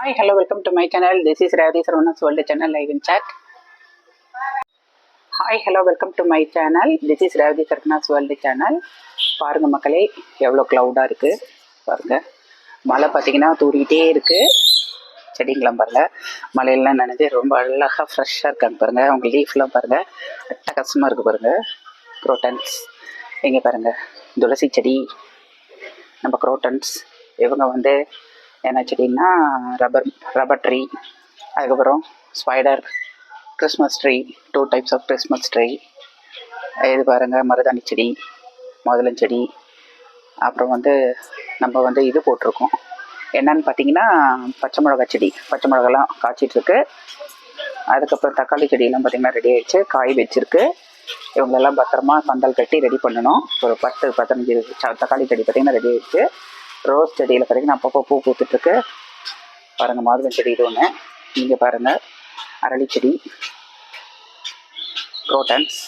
Hi hello welcome to my channel this is Revathi Sarvanas World channel live in chat hi hello welcome to my channel this is Revathi Saravanas world channel பாருங்கள் மக்களே எவ்வளோ க்ளவுடாக இருக்குது பாருங்கள் மழை பார்த்தீங்கன்னா தூரிக்கிட்டே இருக்குது செடிங்களாம் பாருங்கள் மழையெல்லாம் நனைஞ்சு ரொம்ப அழகாக ஃப்ரெஷ்ஷாக இருக்காங்க பாருங்கள் அவங்க லீஃப்லாம் பாருங்கள் அட்டகாசமாக இருக்குது பாருங்கள் குரோட்டன்ஸ் எங்கே பாருங்கள் துளசி செடி. நம்ம குரோட்டன்ஸ் இவங்க வந்து என்ன செடின்னா ரப்பர் ரப்பர் ட்ரீ அதுக்கப்புறம் spider Christmas tree two types of Christmas tree இது பாருங்கள் மருதாணி செடி முதலஞ்செடி அப்புறம் வந்து நம்ம வந்து இது போட்டிருக்கோம். என்னன்னு பார்த்தீங்கன்னா பச்சை மிளகா செடி. பச்சை மிளகாலாம் காய்ச்சிட்ருக்கு. அதுக்கப்புறம் தக்காளி செடியெல்லாம் பார்த்திங்கன்னா ரெடி ஆகிடுச்சு காய் வச்சுருக்கு. இவங்களெல்லாம் பத்திரமா பந்தல் கட்டி ரெடி பண்ணணும். ஒரு பத்து பதினஞ்சு தக்காளி செடி பார்த்திங்கன்னா ரெடி ஆகிடுச்சு ரோஸ் செடியில் பார்த்தீங்கன்னா அப்பப்போ பூ பூத்துட்ருக்கு பாருங்கள் மாதுளம் செடி இது ஒன்று இங்கே பாருங்கள் அரளி செடி குரோட்டன்ஸ்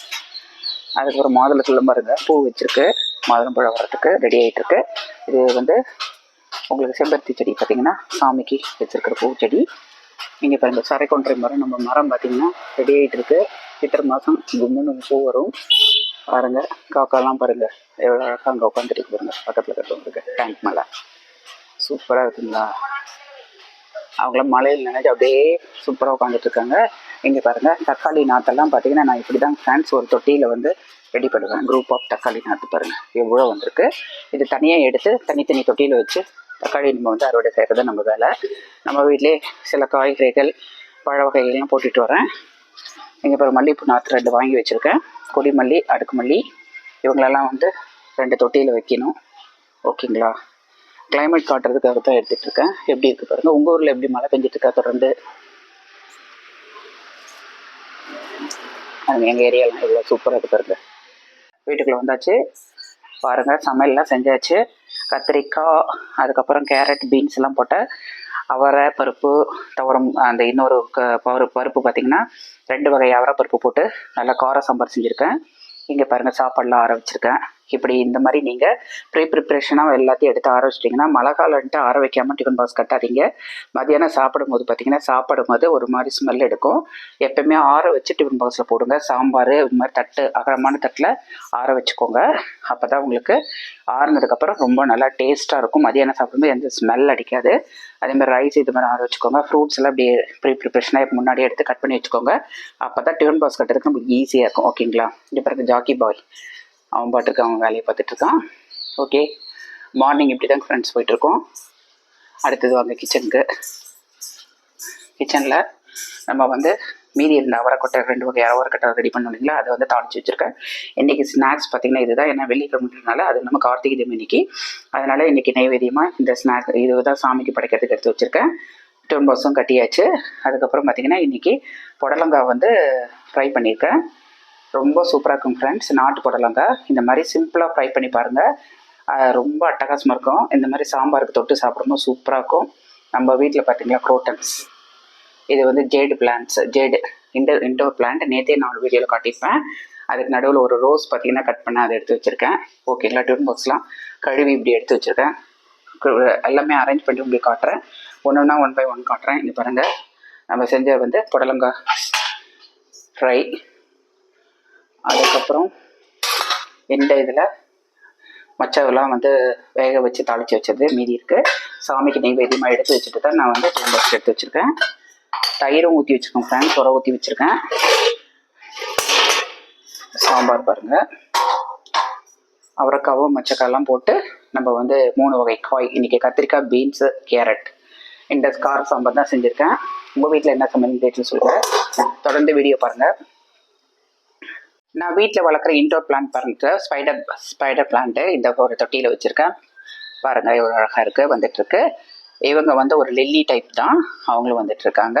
அதுக்கப்புறம் மாதுளத்தில் பாருங்கள் பூ வச்சுருக்கு. மாதுளம் பழம் வரத்துக்கு ரெடி ஆகிட்டுருக்கு இது வந்து உங்களுக்கு செம்பருத்தி செடி பார்த்தீங்கன்னா சாமிக்கு வச்சிருக்கிற பூச்செடி நீங்கள் பாருங்க சரைக்கொன்றை மரம் நம்ம மரம் பார்த்தீங்கன்னா ரெடி ஆகிட்டுருக்கு சித்திரை மாதம் கும்முன்னு பூ வரும். பாருங்க. காக்காலாம் பாருங்க. எவ்வளோ அழகாக அங்கே உட்காந்துட்டு பாருங்க. பக்கத்தில் கட்டுவங்களுக்கு டேங்க் மேலே. சூப்பராக இருக்குங்களா? அவங்களாம் மலையில் நினைச்சு அப்படியே சூப்பராக உட்காந்துட்டு இருக்காங்க. இங்கே பாருங்க. தக்காளி நாத்தெல்லாம் பார்த்தீங்கன்னா நான் இப்படி தான் ஃபேன்ஸ் ஒரு தொட்டியில் வந்து ரெடி பண்ணுவேன். குரூப் ஆஃப் தக்காளி நாற்று பாருங்க. எவ்வளோ வந்திருக்கு. இது தனியாக எடுத்து தனித்தனி தொட்டியில் வச்சு தக்காளி நம்ம வந்து அறுவடை செய்கிறது நம்ம வேலை. நம்ம வீட்டிலே சில காய்கறிகள் பழ வகைகள்லாம் போட்டுட்டு வரேன். இங்கே பாரு மல்லிகைப்பூ நாற்று ரெண்டு வாங்கி வச்சுருக்கேன். கொடி மல்லி அடுக்கு மல்லி இவங்களெல்லாம் வந்து ரெண்டு தொட்டியில் வைக்கணும். ஓகேங்களா? கிளைமேட் காட்டுறதுக்காக தான் எடுத்துகிட்ருக்கேன் எப்படி இருக்குது பாருங்கள் உங்கள் ஊரில் எப்படி மழை பெஞ்சிட்ருக்கா தொடர்ந்து? அது எங்கள் ஏரியாலாம் இவ்வளோ சூப்பராக இருக்குது பாருங்கள் வீட்டுக்குள்ள வந்தாச்சு. பாருங்கள் சமையல்லாம் செஞ்சாச்சு. கத்திரிக்காய் அதுக்கப்புறம் கேரட் பீன்ஸ் எல்லாம் போட்ட அவரை பருப்பு துவரம் அந்த இன்னொரு க- பரு பருப்பு பார்த்தீங்கன்னா ரெண்டு வகை அவரை பருப்பு போட்டு நல்லா கார சாம்பார் செஞ்சுருக்கேன். இங்கே பாருங்கள் சாப்பாடெலாம் ஆரம்பிச்சிருக்கேன். இப்படி இந்த மாதிரி நீங்கள் ப்ரீ ப்ரிப்ரேஷனாக எல்லாத்தையும் எடுத்து ஆற வச்சிட்டிங்கன்னா மழை காலம்ட்டு ஆற வைக்காமல் டிஃபன் பாக்ஸ் கட்டாதீங்க. மதியானம் சாப்பிடும்போது பார்த்தீங்கன்னா சாப்பிடும் போது ஒரு மாதிரி ஸ்மெல் எடுக்கும். எப்பயுமே ஆற வச்சு டிஃபன் பாக்ஸில் போடுங்க. சாம்பார் இது மாதிரி தட்டு அகலமான தட்டில் ஆற வச்சுக்கோங்க. அப்போ தான் உங்களுக்கு ஆறுனதுக்கப்புறம் ரொம்ப நல்லா டேஸ்ட்டாக இருக்கும். மதியானம் சாப்பிடும்போது எந்த ஸ்மெல் அடிக்காது. அதேமாதிரி ரைஸ் இது மாதிரி ஆற வச்சுக்கோங்க. ஃப்ரூட்ஸ் எல்லாம் அப்படியே ப்ரீ ப்ரிப்ரேஷனாக முன்னாடியே எடுத்து கட் பண்ணி வச்சுக்கோங்க. அப்போ தான் டிஃபன் பாக்ஸ் கட்டுறதுக்கு நமக்கு ஈஸியாக இருக்கும். ஓகேங்களா இப்போ இருக்குது ஜாக்கி பாய் அவன் பாட்டுக்கு அவன் வேலையை பார்த்துட்டு இருக்கான் ஓகே மார்னிங் இப்படி தான் ஃப்ரெண்ட்ஸ் போயிட்டுருக்கோம். அடுத்தது வாங்க கிச்சனுக்கு கிச்சனில் நம்ம வந்து மீதி இருந்த அவரைக்கொட்டை ரெண்டு வகை அவரைக்கொட்டை ரெடி பண்ணோம் இல்லைங்களா? அதை வந்து தாளிச்சு வச்சுருக்கேன். இன்றைக்கி ஸ்நாக்ஸ் பார்த்தீங்கன்னா இதுதான். ஏன்னா வெள்ளிக்கிழமைனால அது நம்ம கார்த்திகை தீபம் இன்னைக்கு. அதனால் இன்றைக்கி நைவேத்தியமாக இந்த ஸ்நாக் இது தான் சாமிக்கு படைக்கிறதுக்கு எடுத்து வச்சுருக்கேன். டிஃபன் பாக்ஸும் கட்டியாச்சு. அதுக்கப்புறம் பார்த்தீங்கன்னா இன்றைக்கி புடலங்காய் வந்து ஃப்ரை பண்ணியிருக்கேன். ரொம்ப சூப்பராக இருக்கும் ஃப்ரெண்ட்ஸ் நாட்டு புடலங்காய் இந்த மாதிரி சிம்பிளாக ஃப்ரை பண்ணி பாருங்கள் ரொம்ப அட்டகாசமாக இருக்கும். இந்த மாதிரி சாம்பாருக்கு தொட்டு சாப்பிடும்போது சூப்பராக இருக்கும். நம்ம வீட்டில் பார்த்தீங்களா குரோட்டன்ஸ் இது வந்து jade plants jade indoor indoor plant நேற்றே நான் வீடியோவில் காட்டியிருப்பேன். அதுக்கு நடுவில் ஒரு ரோஸ் பார்த்தீங்கன்னா கட் பண்ண அதை எடுத்து வச்சுருக்கேன். ஓகேங்களா டிஃபன் பாக்ஸ்லாம் கழுவி இப்படி எடுத்து வச்சுருக்கேன். எல்லாமே அரேஞ்ச் பண்ணி உங்களுக்கு காட்டுறேன். ஒன்று ஒன்றா ஒன் பை ஒன் காட்டுறேன். இங்கே பாருங்கள் நம்ம செஞ்ச வந்து புடலங்காய் ஃப்ரை அதுக்கப்புறம் இந்த இதில் மச்சவெல்லாம் வந்து வேக வச்சு தாளித்து வச்சது மீதி இருக்குது சாமிக்கு நெய்வேதியமாக எடுத்து வச்சுட்டு தான் நான் வந்து டிஃபன் பாக்ஸ் எடுத்து வச்சுருக்கேன். தயிரும் ஊற்றி வச்சுருக்கேன் ஃப்ரெண்ட்ஸ் உரம் ஊற்றி வச்சுருக்கேன். சாம்பார் பாருங்கள் அவரைக்காவும் மச்சக்காயெல்லாம் போட்டு நம்ம வந்து மூணு வகை காய். இன்றைக்கி கத்திரிக்காய் பீன்ஸு கேரட் இந்த கார சாம்பார் தான் செஞ்சுருக்கேன். உங்கள் வீட்டில் என்ன சமையல் டேட்டில் சொல்லுங்கள் தொடர்ந்து வீடியோ பாருங்கள் நான் வீட்டில் வளர்க்குற இன்டோர் பிளான்ட் பாருங்க ஸ்பைடர் ஸ்பைடர் பிளான்ட்டு இந்த ஒரு தொட்டியில் வச்சுருக்கேன். பாருங்கள் எவ்வளோ அழகாக இருக்குது வந்துட்டுருக்கு இவங்க வந்து ஒரு லில்லி டைப் தான் அவங்களும் வந்துட்டுருக்காங்க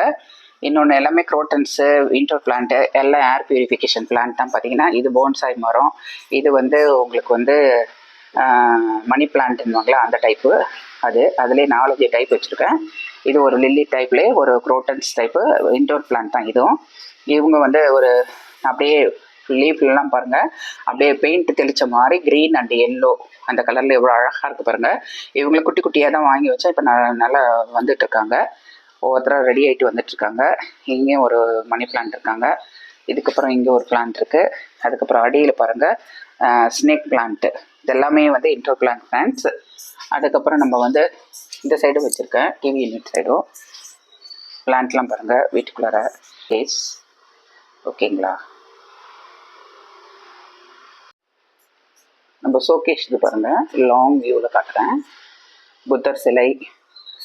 இன்னொன்று எல்லாமே குரோட்டன்ஸு இன்டோர் பிளான்ட்டு எல்லாம் ஏர் பியூரிஃபிகேஷன் பிளான்ட் தான் பார்த்தீங்கன்னா இது போன்சாய் மரம். இது வந்து உங்களுக்கு வந்து மணி பிளான்ட்னுவாங்களா அந்த டைப்பு அது. அதுலேயே நாலஞ்சு டைப் வச்சுருக்கேன். இது ஒரு லில்லி டைப்லேயே ஒரு குரோட்டன்ஸ் டைப்பு இன்டோர் பிளான்ட் தான் இதுவும். இவங்க வந்து ஒரு அப்படியே லீஃப்லாம் பாருங்கள் அப்படியே பெயிண்ட் தெளிச்ச மாதிரி க்ரீன் அண்ட் எல்லோ அந்த கலரில் எவ்வளோ அழகாக இருக்குது பாருங்கள் இவங்களை குட்டி குட்டியாக தான் வாங்கி வச்சா இப்போ நல்லா வந்துட்டு இருக்காங்க. ஒவ்வொருத்தராக ரெடி ஆகிட்டு வந்துட்டுருக்காங்க இங்கேயும் ஒரு மணி பிளான்ட் இருக்காங்க. இதுக்கப்புறம் இங்கே ஒரு பிளான்ட் இருக்குது அதுக்கப்புறம் அடியில் பாருங்கள் ஸ்னேக் பிளான்ட்டு இதெல்லாமே வந்து இன்டோர் பிளான்ட் பிளான்ட்ஸ் அதுக்கப்புறம் நம்ம வந்து இந்த சைடும் வச்சுருக்கேன். டிவி யூனிட் சைடும் பிளான்ட்லாம் பாருங்கள் வீட்டுக்குள்ளார. ஸ்பேஸ் ஓகேங்களா நம்ம ஷோகேஸ் இது பாருங்கள் லாங் வியூவில் காட்டுறேன். புத்தர் சிலை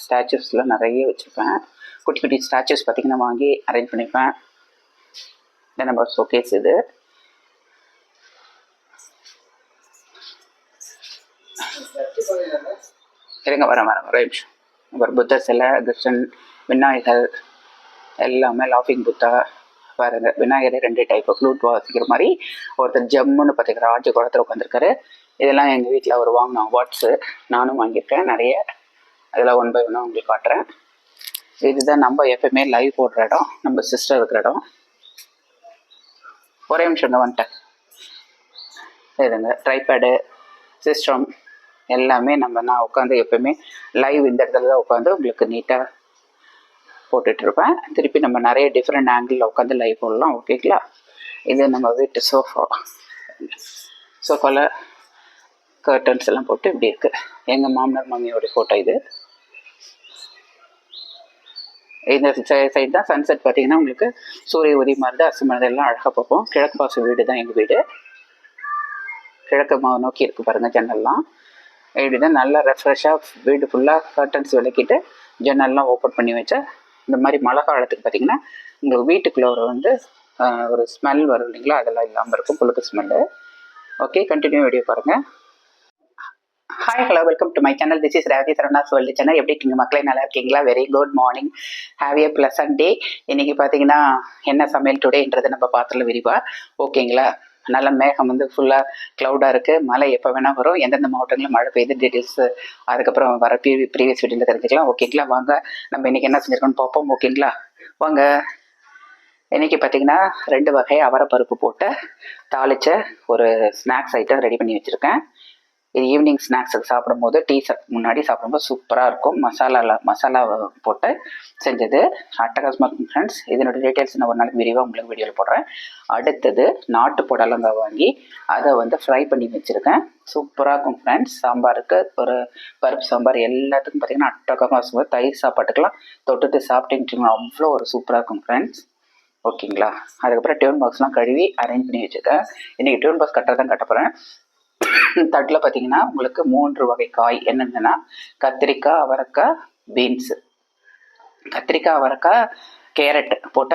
ஸ்டாச்சுஸ்லாம் நிறைய வச்சுருப்பேன். குட்டி குட்டி ஸ்டாச்சுஸ் பார்த்திங்கன்னா வாங்கி அரேஞ்ச் பண்ணிப்பேன். இந்த நம்ம ஷோகேஸ் இது. இருங்க வரேன் வரேன் ஒரு நிமிஷம். புத்தர் சிலை கிருஷ்ணன் விநாயகர் எல்லாமே லாஃபிங் புத்தா. பாருங்க. விநாயகர் ரெண்டு டைப் ஃப்ளூட் வாசிக்கிற மாதிரி ஒருத்தர் ஜம்முன்னு பார்த்துக்கிற ஆட்சி குளத்தில் உட்காந்துருக்காரு இதெல்லாம் எங்கள் வீட்டில் அவர் வாங்கின அவார்ட்ஸு நானும் வாங்கியிருக்கேன் நிறைய. அதெல்லாம் ஒன் பை ஒன்னாக உங்களுக்கு காட்டுறேன். இதுதான் நம்ம எப்பயுமே லைவ் போடுற இடம். நம்ம சிஸ்டர் இருக்கிற இடம். ஒரே நிமிஷம் இங்கே வந்துட்டேன். இதுங்க ட்ரைபேடு சிஸ்டம் எல்லாமே நம்ம நான் உட்காந்து எப்பயுமே லைவ் இந்த இடத்துல தான் உட்காந்து உங்களுக்கு நீட்டாக போட்டுட்ருப்பேன். திருப்பி நம்ம நிறைய டிஃப்ரெண்ட் ஆங்கிளில் உட்காந்து லைவ் போடலாம் ஓகேங்களா இது நம்ம வீட்டு சோஃபா சோஃபாவில் கர்டன்ஸ் எல்லாம் போட்டு இப்படி இருக்குது எங்கள் மாமனார் மாமியோட ஃபோட்டோ இது. இந்த சைடு தான் சன்செட் பார்த்தீங்கன்னா உங்களுக்கு சூரிய உதவி மாதிரி தான் அசுமதி எல்லாம் அழகாக பார்ப்போம். கிழக்கு பாசு வீடு தான் எங்கள் வீடு. கிழக்கு மா நோக்கி இருக்கு பாருங்கள் ஜன்னல்லாம். இப்படி தான் நல்லா ரெஃப்ரெஷ்ஷாக வீடு ஃபுல்லாக கர்டன்ஸ் விளக்கிட்டு ஜன்னல்லாம் ஓப்பன் பண்ணி வச்சா இந்த மாதிரி மழை காலத்துக்கு பார்த்தீங்கன்னா உங்களுக்கு வீட்டுக்குள்ளே ஒரு வந்து ஒரு ஸ்மெல் வரும் இல்லைங்களா? அதெல்லாம் இல்லாமல் இருக்கும். புழுக்கு ஸ்மெல்லு ஓகே கண்டினியூ வீடியோ பாருங்கள் hi hello welcome to my channel this is Revathi Saravanas world channel எப்படி இருக்கீங்க மக்களே? நல்லா இருக்கீங்களா? Very good morning have a pleasant day இன்னைக்கு பார்த்தீங்கன்னா என்ன சமையல் டுடேன்றதை நம்ம பார்த்துல விரிவா. ஓகேங்களா நல்ல மேகம் வந்து ஃபுல்லாக க்ளவுடாக இருக்குது மழை எப்போ வேணால் வரும். எந்தெந்த மாவட்டங்களில் மழை பெய்யுது டீட்டெயில்ஸ் அதுக்கப்புறம் வர ப்ரீ ப்ரீவியஸ் வீடியோவில் தெரிஞ்சுக்கலாம். ஓகேங்களா வாங்க. நம்ம இன்றைக்கி என்ன செஞ்சுருக்கோம்னு பார்ப்போம். ஓகேங்களா வாங்க. இன்னைக்கு பார்த்தீங்கன்னா ரெண்டு வகை அவரைப்பருப்பு போட்டு தாளித்த ஒரு ஸ்நாக்ஸ் ஐட்டம் ரெடி பண்ணி வச்சுருக்கேன். இது ஈவினிங் ஸ்நாக்ஸுக்கு சாப்பிடும்போது டீ முன்னாடி சாப்பிடும்போது சூப்பராக இருக்கும். மசாலாவில் மசாலா போட்டு செஞ்சது. அட்டகாசமாக இருக்கும் ஃப்ரெண்ட்ஸ் இதனோட டீட்டெயில்ஸ் நான் ஒரு நாளைக்கு விரிவாக உங்களுக்கு வீடியோவில் போடுறேன். அடுத்தது நாட்டு புடலங்காய் வாங்கி அதை வந்து ஃப்ரை பண்ணி வச்சுருக்கேன். சூப்பராக இருக்கும் ஃப்ரெண்ட்ஸ் சாம்பாருக்கு ஒரு பருப்பு சாம்பார் எல்லாத்துக்கும் பார்த்தீங்கன்னா அட்டகமாக இருக்கும். தயிர் சாப்பாட்டுக்கெல்லாம் தொட்டுட்டு சாப்பிட்டீங்கன்னு அவ்வளோ ஒரு சூப்பராக இருக்கும் ஃப்ரெண்ட்ஸ் ஓகேங்களா? அதுக்கப்புறம் டியூன் பாக்ஸ்லாம் கழுவி அரேஞ்ச் பண்ணி வச்சுருக்கேன். இன்றைக்கி டியூன் பாக்ஸ் கட்டுறதான் கட்ட போகிறேன் தட்டில் பார்த்தீங்கன்னா உங்களுக்கு மூன்று வகை காய். என்னென்னா கத்திரிக்காய் அவரைக்காய் பீன்ஸு. கத்திரிக்காய் அவரைக்காய் கேரட் போட்ட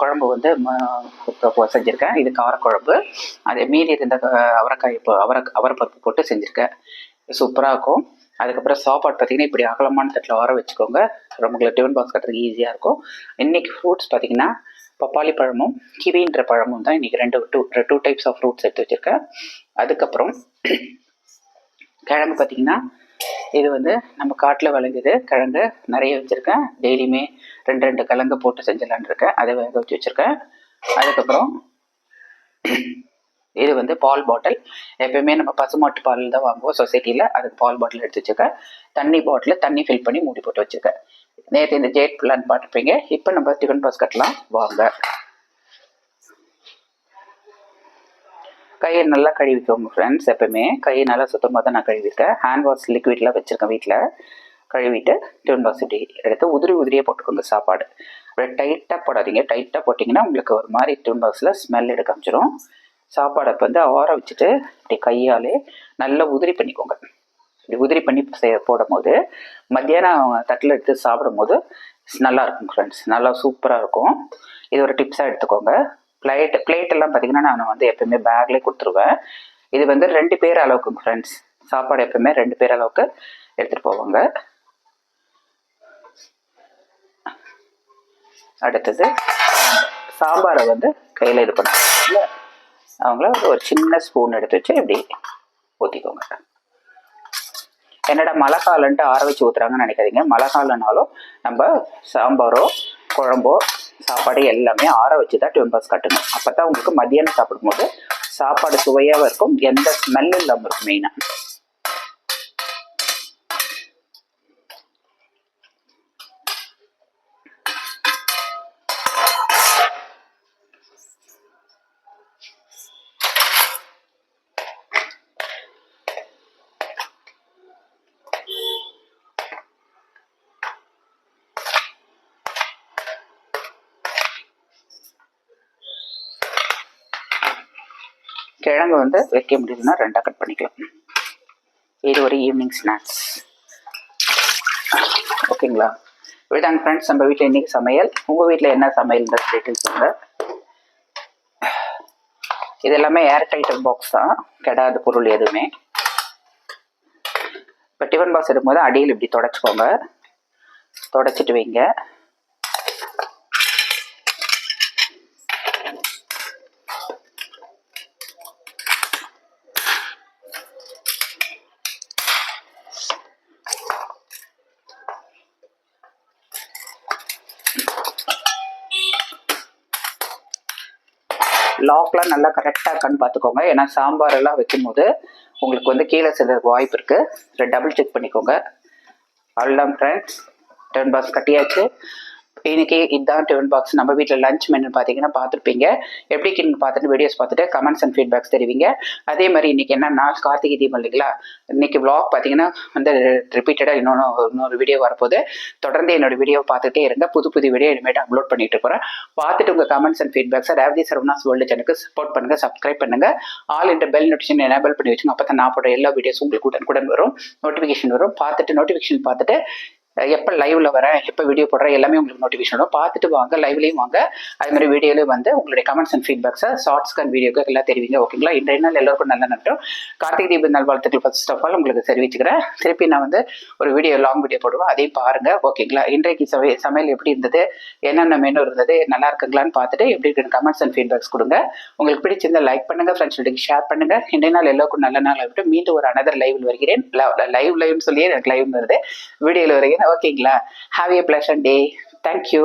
குழம்பு வந்து செஞ்சுருக்கேன். இது காரக்குழம்பு. அதே மீதி இருந்த அவரைக்காய் இப்போ அவரை அவரைப்பருப்பு போட்டு செஞ்சுருக்கேன். சூப்பராக இருக்கும். அதுக்கப்புறம் சாப்பாடு பார்த்தீங்கன்னா இப்படி அகலமான தட்டில் வர வச்சுக்கோங்க. ரொம்ப உங்களுக்கு டிஃபன் பாக்ஸ் கட்டுறதுக்கு ஈஸியாக இருக்கும். இன்றைக்கி ஃப்ரூட்ஸ் பார்த்தீங்கன்னா பப்பாளி பழமும் கிவின்ற பழமும் தான் இன்றைக்கி ரெண்டு two two types of fruits எடுத்து வச்சுருக்கேன். அதுக்கப்புறம் கிழங்கு பார்த்தீங்கன்னா இது வந்து நம்ம காட்டில் விளைஞ்சது. கிழங்கு நிறைய வச்சுருக்கேன். டெய்லியுமே ரெண்டு ரெண்டு கிழங்கு போட்டு செஞ்சிடலான்னு இருக்கேன். அதை வேக வச்சு வச்சுருக்கேன். அதுக்கப்புறம் இது வந்து பால் பாட்டில். எப்பயுமே நம்ம பசுமாட்டு பால் தான் வாங்குவோம் சொசைட்டியில் அதுக்கு பால் பாட்டில் எடுத்து வச்சுருக்கேன். தண்ணி பாட்டில் தண்ணி ஃபில் பண்ணி மூடி போட்டு வச்சுருக்கேன். நேற்று இந்த ஜேட் பிளான் பார்த்துருப்பீங்க இப்போ நம்ம டிஃபன் பாஸ் கட்டலாம். வாங்க. கையை நல்லா கழுவிக்கோங்க ஃப்ரெண்ட்ஸ் எப்பவுமே. கையை நல்லா சுத்தமாக தான் நான் கழுவிருக்கேன் ஹேண்ட் வாஷ் லிக்விட்லாம் வச்சுருக்கேன் வீட்டில் கழுவிட்டு டிஃபன் பாக்ஸ் இப்படி எடுத்து உதிரி உதிரியே போட்டுக்கோங்க சாப்பாடு. அப்படியே டைட்டாக போடாதீங்க. டைட்டாக போட்டிங்கன்னா உங்களுக்கு ஒரு மாதிரி டிஃபன் பாக்ஸில் ஸ்மெல் எடுக்க ஆரம்பிச்சிடும் சாப்பாடை வந்து ஆற வச்சுட்டு இப்படி கையாலே நல்லா உதிரி பண்ணிக்கோங்க. உதிரி பண்ணி செய்- போடும்போது மத்தியானம் தட்டில் எடுத்து சாப்பிடும்போது நல்லா இருக்கும் ஃப்ரெண்ட்ஸ் நல்லா சூப்பராக இருக்கும். இது ஒரு டிப்ஸாக எடுத்துக்கோங்க. பிளேட் பிளேட் எல்லாம் பார்த்தீங்கன்னா நான் வந்து எப்பயுமே பேக்லேயே கொடுத்துருவேன். இது வந்து ரெண்டு பேர் அளவுக்கு ஃப்ரெண்ட்ஸ் சாப்பாடு எப்பயுமே ரெண்டு பேர் அளவுக்கு எடுத்துகிட்டு போவாங்க. அடுத்தது சாம்பாரை வந்து கையில் இது பண்ண அவங்கள ஒரு சின்ன ஸ்பூன் எடுத்து வச்சு இப்படி ஊற்றிக்கோங்க என்னடா மழை காலன்ட்டு ஆற வச்சு ஊற்றுறாங்கன்னு நினைக்காதீங்க. மழை காலம்னாலும் நம்ம சாம்பாரோ குழம்போ சாப்பாடு எல்லாமே ஆற வச்சு தான் டிம்பர்ஸ் கட்டணும். அப்போ தான் உங்களுக்கு மதியானம் சாப்பிடும்போது சாப்பாடு சுவையாகவும் இருக்கும் எந்த ஸ்மெல்லும் இல்லாமல் இருக்கும் மெயினாக கிழங்கு வந்து வைக்க முடியுதுன்னா ரெண்டாக கட் பண்ணிக்கலாம். இது ஒரு ஈவினிங் ஸ்நாக்ஸ் ஓகேங்களா விடாங்க ஃப்ரெண்ட்ஸ் நம்ம வீட்டில் இன்னைக்கு சமையல். உங்கள் வீட்டில் என்ன சமையல்ன்ற டீட்டெயில்ஸ் சொல்லுங்கள் இது எல்லாமே ஏர் டைட்டர் பாக்ஸ் தான். கெடாத பொருள் எதுவுமே. இப்போ டிஃபன் பாக்ஸ் எடுக்கும்போது அடியில் இப்படி தொடச்சிக்கோங்க. தொடச்சிட்டு வைங்க. லாக்லாம் நல்லா கரெக்டாக இருக்கான்னு பார்த்துக்கோங்க. ஏன்னா சாம்பார் எல்லாம் வைக்கும்போது உங்களுக்கு வந்து கீழே செல்றதுக்கு வாய்ப்பு இருக்குது டபுள் செக் பண்ணிக்கோங்க. அவ்வளோதான் ஃப்ரெண்ட்ஸ் டென் பாக்ஸ் கட்டியாச்சு. இன்னைக்கு இதுதான் டிஃபன் பாக்ஸ் நம்ம வீட்டில் லஞ்ச் மெனு பார்த்தீங்கன்னா பார்த்துருப்பீங்க எப்படி இருக்குன்னு பார்த்துட்டு வீடியோஸ் பார்த்துட்டு கமெண்ட்ஸ் அண்ட் ஃபீட்பேக்ஸ் தெரிவிங்க. அதே மாதிரி இன்னைக்கு என்ன நாள் கார்த்திகை தீபம் இல்லைங்களா? இன்னைக்கு விளாக் பார்த்தீங்கன்னா வந்து ரிப்பீட்டடாக இன்னொன்று இன்னொரு வீடியோ வரப்போகுது. தொடர்ந்து என்னோட வீடியோ பார்த்துட்டே இருங்க. புது புது வீடியோ இனிமேட்டு அப்லோட் பண்ணிட்டு இருக்கிறேன் பார்த்துட்டு உங்கள் கமெண்ட்ஸ் அண்ட் ஃபீட்பேக்ஸை ரேவதி சரவணாஸ் வேர்ல்டு சேனலுக்கு சப்போர்ட் பண்ணுங்க சப்ஸ்கிரைப் பண்ணுங்கள் ஆல் இந்த பெல் நோட்டிஃபிகேஷன் எனேபிள் பண்ணி வச்சுங்க அப்போ தான் நான் போடுற எல்லா வீடியோஸும் உங்களுக்கு உடன் வரும். நோட்டிஃபிகேஷன் வரும். பார்த்துட்டு நோட்டிஃபிகேஷன் பார்த்துட்டு எப்போ லைவ்ல வரேன் எப்போ வீடியோ போடுறேன் எல்லாமே உங்களுக்கு நோட்டிஃபிகேஷன் வரும். பார்த்துட்டு வாங்க லைவ்லேயும் வாங்க. அதே மாதிரி வீடியோலையும் வந்து உங்களுடைய கமெண்ட்ஸ் அண்ட் ஃபீட்பேக்ஸை ஷார்ட்ஸ் அண்ட் வீடியோக்கு எல்லாம் தெரிவிங்க ஓகேங்களா இன்றைய நாள் எல்லாருக்கும் நல்ல நட்டம். கார்த்திகை தீப நாள் வாழ்த்துக்கள் ஃபர்ஸ்ட் ஆஃப் ஆல் உங்களுக்கு தெரிவிச்சுக்கிறேன். திருப்பி நான் வந்து ஒரு வீடியோ லாங் வீடியோ போடுவேன். அதையும் பாருங்க ஓகேங்களா இன்றைக்கு சமை சமையல் எப்படி இருந்தது? என்னென்ன மெனு இருந்தது? நல்லா இருக்குங்களான்னு பார்த்துட்டு எப்படி இருக்குன்னு கமெண்ட்ஸ் அண்ட் ஃபீட்பேக்ஸ் கொடுங்க. உங்களுக்கு பிடிச்சிருந்தா லைக் பண்ணுங்க ஃப்ரெண்ட்ஸ் ஷேர் பண்ணுங்க. இன்றைய நாள் எல்லாருக்கும் நல்ல நாள் விட்டு மீண்டும் ஒரு அனதர் லைவில் வருகிறேன். லைவ் லைவ்னு சொல்லியே எனக்கு லைவ் வருது. வீடியோவில் வருகிறேன். ஓகேங்களா? Have A பிளஷன் day thank you